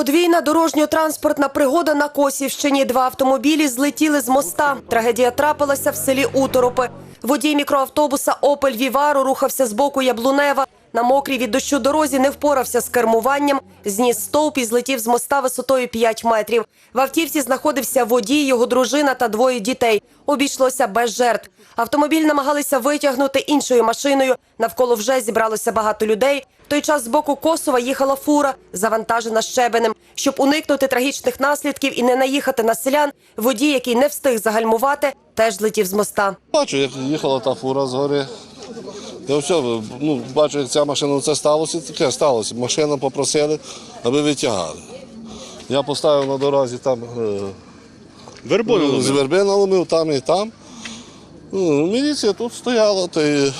Подвійна дорожньо-транспортна пригода на Косівщині. Два автомобілі злетіли з моста. Трагедія трапилася в селі Уторопи. Водій мікроавтобуса Опель Вівару рухався з боку Яблунева. На мокрій від дощу дорозі не впорався з кермуванням, зніс стовп і злетів з моста висотою 5 метрів. В автівці знаходився водій, його дружина та двоє дітей. Обійшлося без жертв. Автомобіль намагалися витягнути іншою машиною. Навколо вже зібралося багато людей. В той час з боку Косова їхала фура, завантажена щебенем. Щоб уникнути трагічних наслідків і не наїхати на селян, водій, який не встиг загальмувати, теж злетів з моста. Бачу, як їхала та фура з гори. Я все, ну, бачу, як ця машина це сталося, таке сталося. Машину попросили, аби витягали. Я поставив на дорозі там е, Вербону з верби наломив там і там. Ну, міліція тут стояла, то й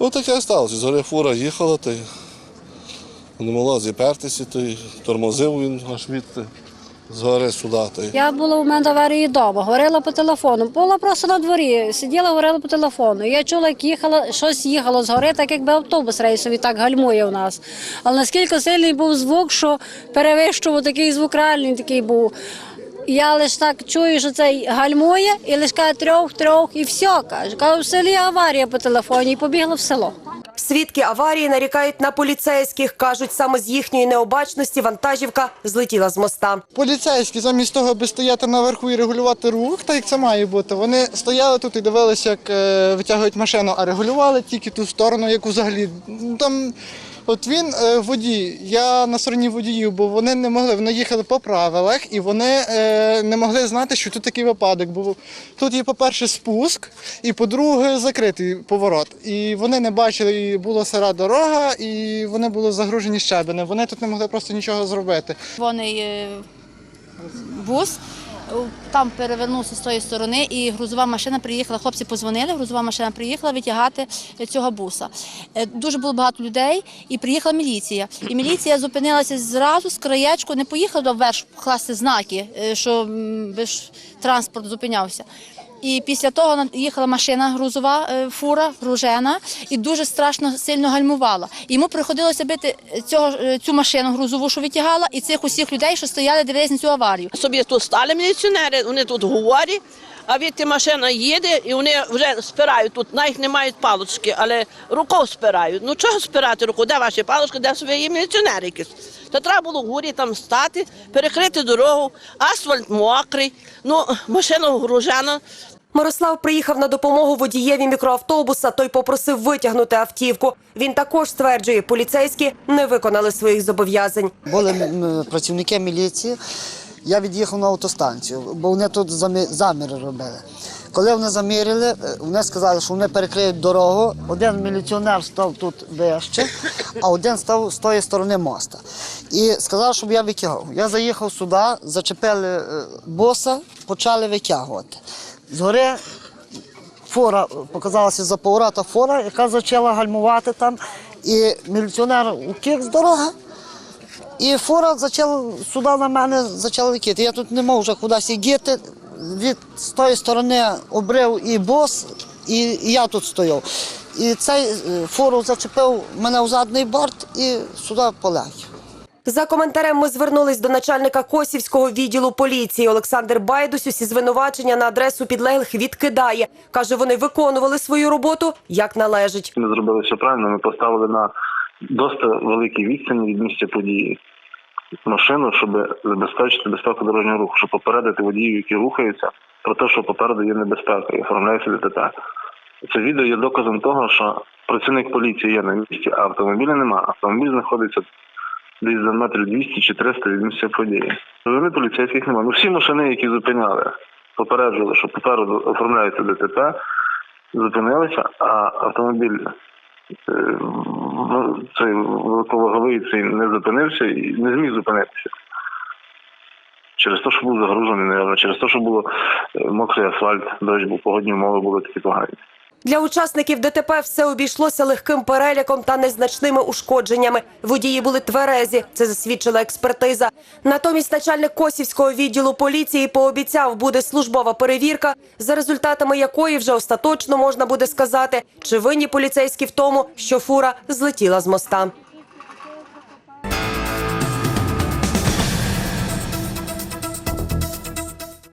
ну, таке сталося. З гори фура їхала, то й не могла зіпертися, то й тормозив він аж від з гори сюди. Я була у мене аварії вдома, говорила по телефону. Була просто на дворі, сиділа, говорила по телефону. Я чула, як їхала, щось їхало з гори, так якби автобус рейсовий так гальмує у нас. Але наскільки сильний був звук, що перевищував такий звук реальний такий був. Я лише так чую, що цей гальмує, і лише каже трьох, трьох, і все. Каже, Кажу, в селі аварія по телефоні, і побігла в село. Свідки аварії нарікають на поліцейських. кажуть, саме з їхньої необачності вантажівка злетіла з моста. Поліцейські замість того, аби стояти наверху і регулювати рух, так як це має бути, вони стояли тут і дивилися, як е, витягують машину, а регулювали тільки ту сторону, яку взагалі. ну, Там, от він е, водій, я на стороні водіїв, бо вони не могли, вони їхали по правилах і вони е, не могли знати, що тут такий випадок. Бо тут є, по-перше, спуск, і по-друге, закритий поворот. І вони не бачили, і була сира дорога, і вони були загружені щебенем. Вони тут не могли просто нічого зробити. Вони е, бус. Там перевернувся з тої сторони, і грузова машина приїхала. Хлопці позвонили, грузова машина приїхала витягати цього буса. Е, Дуже було багато людей, і приїхала міліція. І міліція зупинилася зразу з краєчку, не поїхала до верш класти знаки, е, що транспорт зупинявся. І після того їхала машина грузова, е, фура, гружена, і дуже страшно сильно гальмувала. Йому приходилося бити цього, е, цю машину грузову, що витягала, і цих усіх людей, що стояли, дивились на цю аварію. собі тут стали міліціонери, вони тут говорять, а відти машина їде, і вони вже спирають тут, на їх не мають палочки, але рукою спирають. Ну чого спирати руку? Де ваші палочки, де свої міліціонери якісь? Та треба було в горі там стати, перекрити дорогу, асфальт мокрий, ну машина вгружена. Мирослав приїхав на допомогу водієві мікроавтобуса. Той попросив витягнути автівку. Він також стверджує, поліцейські не виконали своїх зобов'язань. Були працівники міліції. Я від'їхав на автостанцію, бо вони тут заміри робили. Коли вони заміряли, е, вони сказали, що вони перекриють дорогу. Один міліціонер став тут вище, а один став з тої сторони моста. І сказав, щоб я витягав. Я заїхав сюди, зачепили е, боса, почали витягувати. Згори фура показалася за поворота фура, яка почала гальмувати там. І міліціонер утік з дороги. І фура почала сюди на мене почала летіти. Я тут не мав вже кудись діти. Від з тої сторони обрив і бос, і, і я тут стояв. І цей е, фуру зачепив мене в задній борт і сюди полетів. За коментарем ми звернулись до начальника Косівського відділу поліції. Олександр Байдусь усі звинувачення на адресу підлеглих відкидає. Каже, вони виконували свою роботу як належить. Ми зробили все правильно. Ми поставили на досить великій відстані від місця події машину, щоб забезпечити безпеку дорожнього руху, щоб попередити водіїв, які рухаються, про те, що попереду є небезпека і оформляється ДТП. Це відео є доказом того, що працівник поліції є на місці, а автомобіля немає. Автомобіль знаходиться десь за метрів 200 чи 300 від місця події. Вони поліцейських немає. Ну всі машини, які зупиняли, попереджували, що попереду оформляється ДТП, зупинилися, а автомобіль цей великоваговий цей не зупинився і не зміг зупинитися. Через те, що був загружений, наверное, через те, що було е, мокрий асфальт, дощ був, погодні умови були такі погані. Для учасників ДТП все обійшлося легким переляком та незначними ушкодженнями. Водії були тверезі. Це засвідчила експертиза. Натомість начальник Косівського відділу поліції пообіцяв, буде службова перевірка, за результатами якої вже остаточно можна буде сказати, чи винні поліцейські в тому, що фура злетіла з моста.